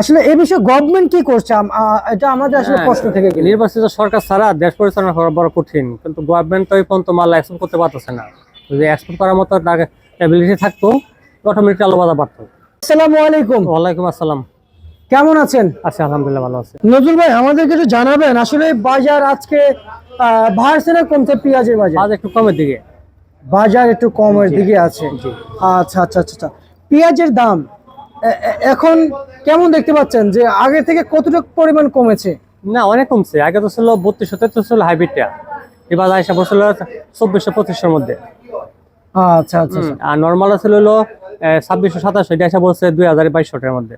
আসলে এই বিষয়ে গভর্নমেন্ট কি করছে? এটা আমাদের আসলে হ্যাঁ, প্রশ্ন থেকে গেল। নির্বাচিত সরকার ছাড়া দেশ পরিচালনা করা বড় কঠিন কিন্তু গভর্নমেন্ট তো এই পর্যন্ত মাল এক্সপোর্ট করতে পারতেছে না। যদি এক্সপোর্ট করার মতো অ্যাবিলিটি থাকতো অটোমেটিক আলো বাধা পারতো আসসালামু আলাইকুম। ওয়ালাইকুম আসসালাম। কেমন আছেন? আচ্ছা আলহামদুলিল্লাহ ভালো আছে। নজরুল ভাই আমাদেরকে একটু জানাবেন? আসলে বাজার আজকে বাড়ছে না কমছে পেঁয়াজের বাজার? আজ একটু কমের দিকে। বাজার একটু কমের দিকে আছে। আচ্ছা আচ্ছা আচ্ছা আচ্ছা। পেঁয়াজের দাম এখন কেমন দেখতে পাচ্ছেন যে আগে থেকে কতটুকু পরিমাণ কমেছে? না অনেক কমছে। আগে তো ছিল বত্রিশশো তেত্রিশশো ছিল হাইব্রিডটা। এবার এসে বসছিল চব্বিশশো পঁচিশশোর মধ্যে। আচ্ছা আচ্ছা আর নর্মাল ছিল হলো ছাব্বিশশো সাতাশশো এটা এসে বলছে দুই হাজার বাইশশোটার মধ্যে।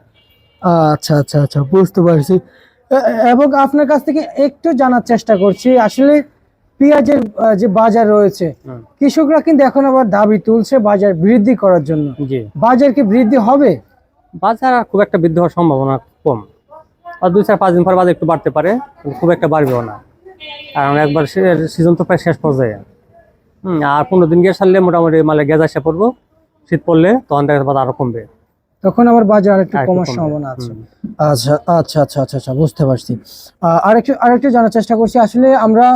আচ্ছা আচ্ছা আচ্ছা বুঝতে পারছি। এবং আপনার কাছ থেকে একটু জানার চেষ্টা করছি আসলে পেঁয়াজের যে বাজার রয়েছে কৃষকরা কিন্তু এখন আবার দাবি তুলছে বাজার বৃদ্ধি করার জন্য। বাজার কি বৃদ্ধি হবে? বাজার আর খুব একটা বৃদ্ধি হওয়ার সম্ভাবনা কম। আর দুই চার পাঁচ দিন পর বাজার একটু বাড়তে পারে কিন্তু খুব একটা বাড়বেও না। কারণ একবার সিজন তো প্রায় শেষ পর্যায়ে। হুম আর পনেরো দিন গিয়ে সারলে মোটামুটি মালে গেজা এসে পড়ব। শীত পড়লে তখন দেখা যাবে বাজার আরও কমবে। তখন আবার বাজার একটু কমার সম্ভাবনা আছে। আচ্ছা আচ্ছা আচ্ছা আচ্ছা আচ্ছা বুঝতে পারছি। আরেকটু আরেকটু জানার চেষ্টা করছি। আসলে আমরা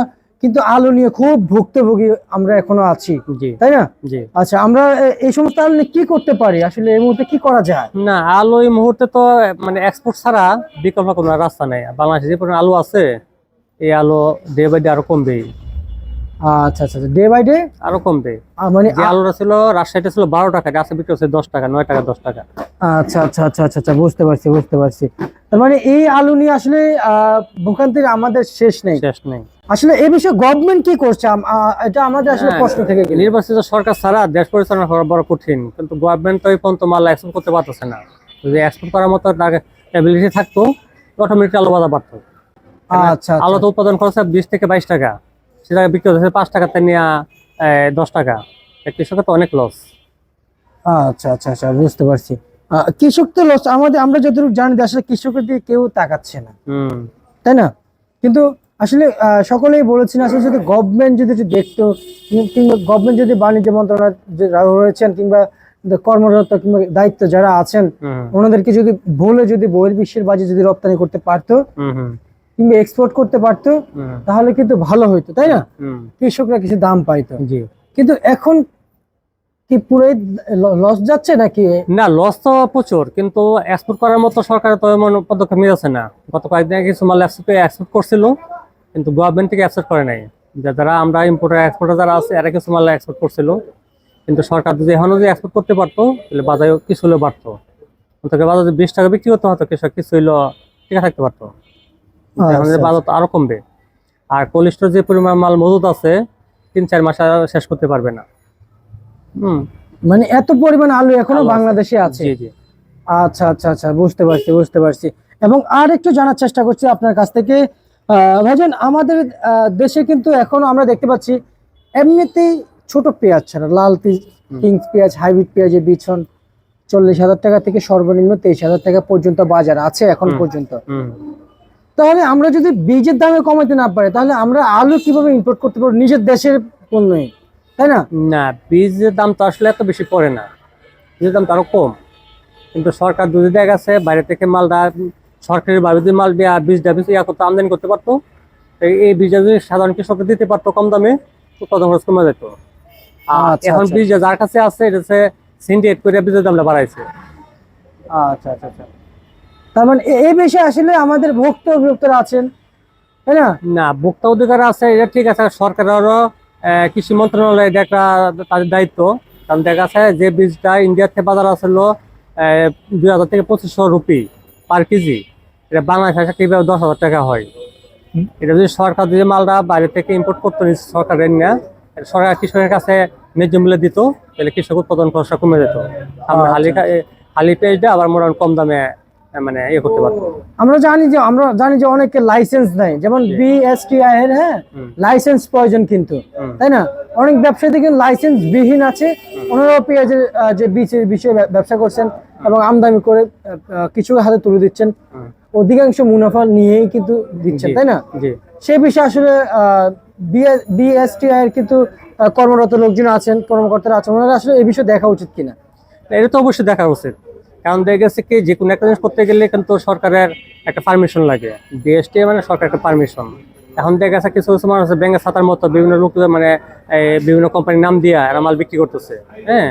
কিন্তু আলু নিয়ে খুব ভুক্তভোগী আমরা এখনও আছি। তাই না? আচ্ছা আমরা এই সমস্ত আলু নিয়ে কি করতে পারি? আসলে এই মুহূর্তে কি করা যায়? না আলু এই মুহূর্তে তো মানে এক্সপোর্ট ছাড়া বিকল্প কোনো রাস্তা নেই। বাংলাদেশে যে পরিমাণ আলু আছে এই আলু ডে বাই ডে আরও কমবে আচ্ছা আচ্ছা ডে বাই ডে আরও কমবে। মানে আলুটা ছিল রাজশাহীতে ছিল বারো টাকা গাছে বিক্রি হচ্ছে দশ টাকা নয় টাকা দশ টাকা। আচ্ছা আচ্ছা আচ্ছা আচ্ছা আচ্ছা বুঝতে পারছি বুঝতে পারছি। তার মানে এই আলু নিয়ে আসলে ভোগান্তির আমাদের শেষ নেই। শেষ নেই। আসলে এই বিষয়ে গভর্নমেন্ট কি করছে? এটা আমাদের আসলে হ্যাঁ। প্রশ্ন থেকে নির্বাচিত সরকার ছাড়া দেশ পরিচালনা করা বড় কঠিন কিন্তু গভর্নমেন্ট তো এই পর্যন্ত মাল এক্সপোর্ট করতে পারতেছে না। যদি এক্সপোর্ট করার মতো অ্যাবিলিটি থাকতো অটোমেটিক আলো বাধা পারতো আচ্ছা আলো তো উৎপাদন খরচ বিশ থেকে বাইশ টাকা। সেটা বিক্রি হচ্ছে পাঁচ টাকাতে নিয়ে দশ টাকা। কৃষকের তো অনেক লস আচ্ছা আচ্ছা আচ্ছা বুঝতে পারছি। কৃষক তো লস আমাদের আমরা যতটুকু জানি আসলে কৃষকের দিকে কেউ তাকাচ্ছে না। তাই না? কিন্তু আসলে সকলেই বলেছেন আসলে যদি গভর্নমেন্ট যদি দেখতো কিংবা গভর্নমেন্ট যদি বাণিজ্য মন্ত্রণালয় রয়েছেন কিংবা কর্মরত কিংবা দায়িত্ব যারা আছেন ওনাদেরকে যদি বলে যদি বহির্বিশ্বের বাজে যদি রপ্তানি করতে পারতো হম হম। কিংবা এক্সপোর্ট করতে পারতো তাহলে কিন্তু ভালো হইতো তাই না? কৃষকরা কিছু দাম পাইতো। জি। কিন্তু এখন কি পুরোই লস যাচ্ছে নাকি? না লস তো প্রচুর কিন্তু এক্সপোর্ট করার মতো সরকারের তো এমন পদক্ষেপ নিয়েছে না। গত কয়েকদিন আগে কিছু মাল এক্সপোর্ট করছিল কিন্তু গভর্নমেন্ট থেকে এক্সপোর্ট করে নাই। যারা আমরা ইম্পোর্টার এক্সপোর্টার যারা আছে এরা কিছু মাল এক্সপোর্ট করছিল। কিন্তু সরকার যদি এখনও যদি এক্সপোর্ট করতে পারতো তাহলে বাজারে কিছু হলেও বাড়তো। অন্তত বাজারে বিশ টাকা বিক্রি করতে হতো কৃষক কিছু হইল টিকে থাকতে পারতো। এখন যে আচ্ছা, বাজার আরও কমবে। আর কোল্ড স্টোর যে পরিমাণ মাল মজুদ আছে তিন চার মাস আর শেষ করতে পারবে না। হুম। মানে এত পরিমাণ আলু এখনও বাংলাদেশে আছে? জি জি। আচ্ছা আচ্ছা আচ্ছা বুঝতে পারছি বুঝতে পারছি। এবং আর একটু জানার চেষ্টা করছি আপনার কাছ থেকে। ভাইজান আমাদের দেশে কিন্তু এখনও আমরা দেখতে পাচ্ছি এমনিতেই ছোট পেঁয়াজ ছাড়া লাল কিংস পেঁয়াজ হাইব্রিড পেঁয়াজের বিছন চল্লিশ হাজার টাকা থেকে সর্বনিম্ন তেইশ হাজার টাকা পর্যন্ত বাজার আছে এখন পর্যন্ত। তাহলে আমরা যদি বীজের দামে কমাতে না পারি তাহলে আমরা আলু কীভাবে ইম্পোর্ট করতে পারব নিজের দেশের পণ্যই তাই না? না বীজের দাম তো আসলে এত বেশি পড়ে না। বীজের দাম তো আরও কম। কিন্তু সরকার যদি দেখা গেছে বাইরে থেকে মালটা সরকারি ভাবে যদি মাল দেওয়া বীজটা বীজ ইয়া করতে আমদানি করতে পারতো। এই- বীজটা যদি সাধারণ কৃষককে দিতে পারতো কম দামে উৎপাদন খরচ কমে যেত। আর আচ্ছা, এখন আচ্ছা। বীজ যার কাছে আছে এটা হচ্ছে সিন্ডিকেট করে বীজের দামটা বাড়াইছে। আচ্ছা আচ্ছা আচ্ছা। তার মানে এই বিষয়ে আসলে আমাদের ভক্ত অভিভক্তরা আছেন তাই না? না ভোক্তা অধিকার আছে এটা ঠিক আছে সরকারেরও কৃষি মন্ত্রণালয় এটা একটা তাদের দায়িত্ব। কারণ দেখা যাচ্ছে যে বীজটা ইন্ডিয়ার থেকে বাজার আসলো দুই হাজার থেকে পঁচিশশো রুপি পার কেজি। এটা বাংলাদেশ আসে কীভাবে দশ হাজার টাকা হয়? এটা যদি সরকার যদি মালটা বাইরে থেকে ইম্পোর্ট করতো সরকারের না সরকার কৃষকের কাছে ন্যায্য মূল্যে দিত তাহলে কৃষক উৎপাদন খরচা কমে যেত। আমরা হালি খা- এ, হালি পেঁয়াজটা আবার মোটামুটি কম দামে মানে ইয়ে করতে পারতো। আমরা জানি যে আমরা জানি যে অনেকে লাইসেন্স নেই যেমন বিএসটিআই এর হ্যাঁ লাইসেন্স প্রয়োজন কিন্তু তাই না? অনেক ব্যবসায়ী কিন্তু লাইসেন্স বিহীন আছে ওনারাও পেঁয়াজের যে বীজের বিষয়ে ব্যবসা করছেন এবং আমদানি করে কিছু হাতে তুলে দিচ্ছেন। অধিকাংশ মুনাফা নিয়েই কিন্তু দিচ্ছেন তাই না? সে বিষয়ে আসলে বিএসটিআই এর কিন্তু কর্মরত লোকজন আছেন কর্মকর্তারা আছেন ওনারা আসলে এই বিষয়ে দেখা উচিত কিনা? এটা তো অবশ্যই দেখা উচিত। কারণ দেখা গেছে কি, যে কোনো একটা জিনিস করতে গেলে কিন্তু সরকারের একটা পারমিশন লাগে। বিএসটি মানে সরকার একটা পারমিশন এখন দেখা গেছে কিছু কিছু মানুষ ব্যাংকের ছাতার মতো বিভিন্ন লোক মানে বিভিন্ন কোম্পানির নাম দিয়া এরা মাল বিক্রি করতেছে। হ্যাঁ?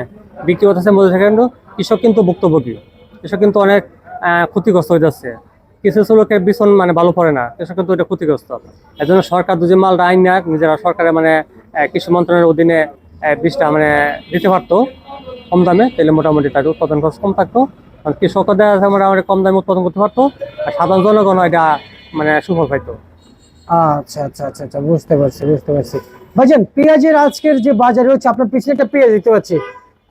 বিক্রি করতেছে মধ্যে কিন্তু কৃষক কিন্তু ভুক্তভোগী। কৃষক কিন্তু অনেক ক্ষতিগ্রস্ত হয়ে যাচ্ছে। কিছু কিছু লোকের বিছন মানে ভালো পড়ে না। কৃষক কিন্তু এটা ক্ষতিগ্রস্ত। এর জন্য সরকার দুজি মাল আইন না নিজেরা সরকারের মানে কৃষি মন্ত্রণালয়ের অধীনে বীজটা মানে দিতে পারতো, কম দামে, তাহলে মোটামুটি তার উৎপাদন খরচ কম থাকতো। আর কৃষকদের আছে মোটামুটি কম দামে উৎপাদন করতে পারতো আর সাধারণ জনগণ এটা মানে সুফল পাইতো। আচ্ছা আচ্ছা আচ্ছা আচ্ছা বুঝতে পারছি বুঝতে পারছি। ভাইজান পেঁয়াজের আজকের যে বাজারে হচ্ছে আপনার পিছনে একটা পেঁয়াজ দেখতে পাচ্ছি।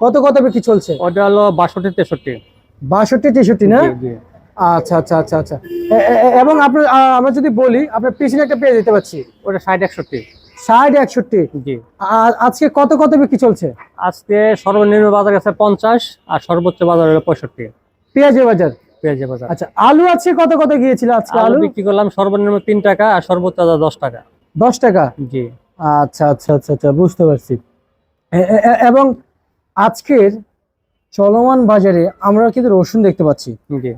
কত কত বিক্রি চলছে? ওটা হলো বাষট্টি তেষট্টি। বাষট্টি তেষট্টি না। আচ্ছা আচ্ছা আচ্ছা আচ্ছা। এবং আপনার আমরা যদি বলি আপনার পিছনে একটা পেঁয়াজ দিতে পাচ্ছি। ওটা ষাট একষট্টি। ষাট একষট্টি। জি। আজকে কত কত বিক্রি চলছে? আজকে সর্বনিম্ন বাজার গেছে পঞ্চাশ আর সর্বোচ্চ বাজার হলো পঁয়ষট্টি। পেঁয়াজের বাজার। পেঁয়াজের বাজার। আচ্ছা আলু আজকে কত কত গিয়েছিল আজকে আলু বিক্রি করলাম সর্বনিম্ন তিন টাকা আর সর্বোচ্চ দশ টাকা। দশ টাকা? জি। আচ্ছা আচ্ছা আচ্ছা আচ্ছা বুঝতে পারছি। এবং আজকের চলমান বাজারে আমরা কিন্তু রসুন দেখতে পাচ্ছি। জি।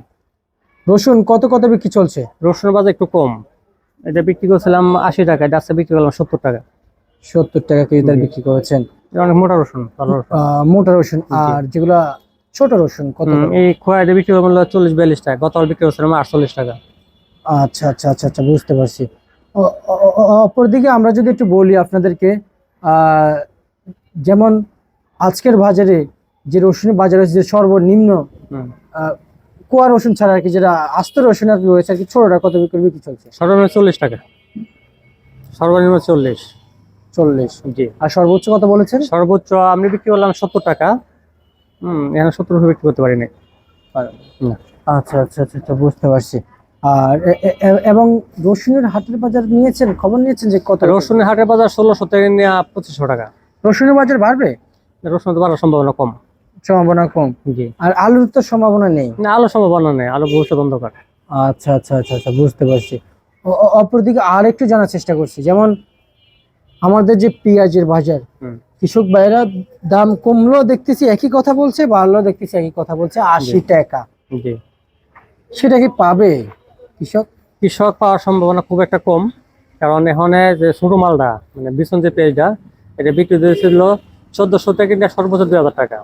রসুন কত কত বিক্রি চলছে? রসুনের বাজার একটু কম। এটা বিক্রি করছিলাম আশি টাকা এটা আজকে বিক্রি করলাম সত্তর টাকা। সত্তর টাকা কেজি। বিক্রি করেছেন। অনেক মোটা রসুন রসুন। মোটা রসুন। আর যেগুলা ছোট রসুন কত এই খোয়া এটা বিক্রি করলাম চল্লিশ বিয়াল্লিশ টাকা। গতকাল বিক্রি করছিলাম আটচল্লিশ টাকা। আচ্ছা আচ্ছা আচ্ছা আচ্ছা বুঝতে পারছি। অপরদিকে আমরা যদি একটু বলি আপনাদেরকে যেমন আজকের বাজারে যে রসুনের বাজারে যে সর্বনিম্ন কোয়া রসুন ছাড়া আর কি যেটা আস্ত রসুন আর কি রয়েছে আর কি ছোটটা কত বিক্রি বিক্রি চলছে? সর্বনিম্ন চল্লিশ টাকা। সর্বনিম্ন চল্লিশ। চল্লিশ। জি। আর সর্বোচ্চ কত বলেছেন? সর্বোচ্চ আমি বিক্রি করলাম সত্তর টাকা। হম এখানে সত্তর বিক্রি করতে পারিনি। না। আচ্ছা আচ্ছা আচ্ছা আচ্ছা, বুঝতে পারছি। আর এবং রসুনের হাটের বাজার নিয়েছেন? খবর নিয়েছেন যে কত? রসুনের হাটের বাজার ষোলোশো থেকে পঁচিশশো টাকা। রসুনের বাজার বাড়বে? রসুন তো বাড়ার সম্ভাবনা কম। সম্ভাবনা কম। জি। আর আলুর তো সম্ভাবনা নেই? না আলো সম্ভাবনা নেই। আলো ভবিষ্যৎ অন্ধকার। আচ্ছা আচ্ছা আচ্ছা আচ্ছা বুঝতে পারছি। অপরদিকে আর একটু জানার চেষ্টা করছি। যেমন আমাদের যে পেঁয়াজের বাজার হুম। কৃষক ভাইরা দাম কমলো দেখতেছি একই কথা বলছে বাড়লো দেখতেছি একই কথা বলছে আশি টাকা। সেটা কি পাবে কৃষক? কৃষক পাওয়ার সম্ভাবনা খুব একটা কম কারণ এখানে যে ছোট মালটা মানে বিছন যে পেঁয়াজটা এটা বিক্রি দিয়েছিল চোদ্দশো থেকে নিয়ে সর্বোচ্চ দুই হাজার টাকা।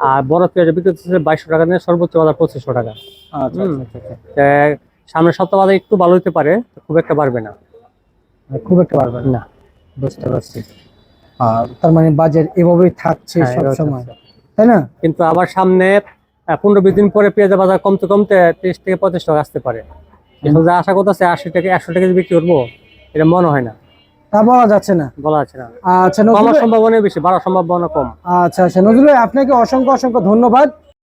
আর বড় পেঁয়াজ বিক্রি দিয়েছিল বাইশশো টাকা নিয়ে সর্বোচ্চ বাজার পঁচিশশো টাকা। আচ্ছা। আচ্ছা, আচ্ছা, সামনের সপ্তাহ বাজার একটু ভালো হতে পারে খুব একটা বাড়বে না। খুব একটা বাড়বে না। বুঝতে পারছি। তার মানে বাজার এভাবেই থাকছে হ্যাঁ, সব সময় তাই না? কিন্তু আবার সামনে পনেরো বিশ দিন পরে পেঁয়াজের বাজার কমতে কমতে ত্রিশ থেকে পঁচিশ টাকা আসতে পারে। কিন্তু যা আশা করতেছে আশি টাকা একশো টাকা যদি বিক্রি করব এটা মনে হয় না। তা বলা যাচ্ছে না। বলা যাচ্ছে না। আচ্ছা নজরুল কমার ভাই- সম্ভাবনা বেশি বাড়ার সম্ভাবনা কম। আচ্ছা আচ্ছা নজরুল আপনাকে অসংখ্য অসংখ্য ধন্যবাদ।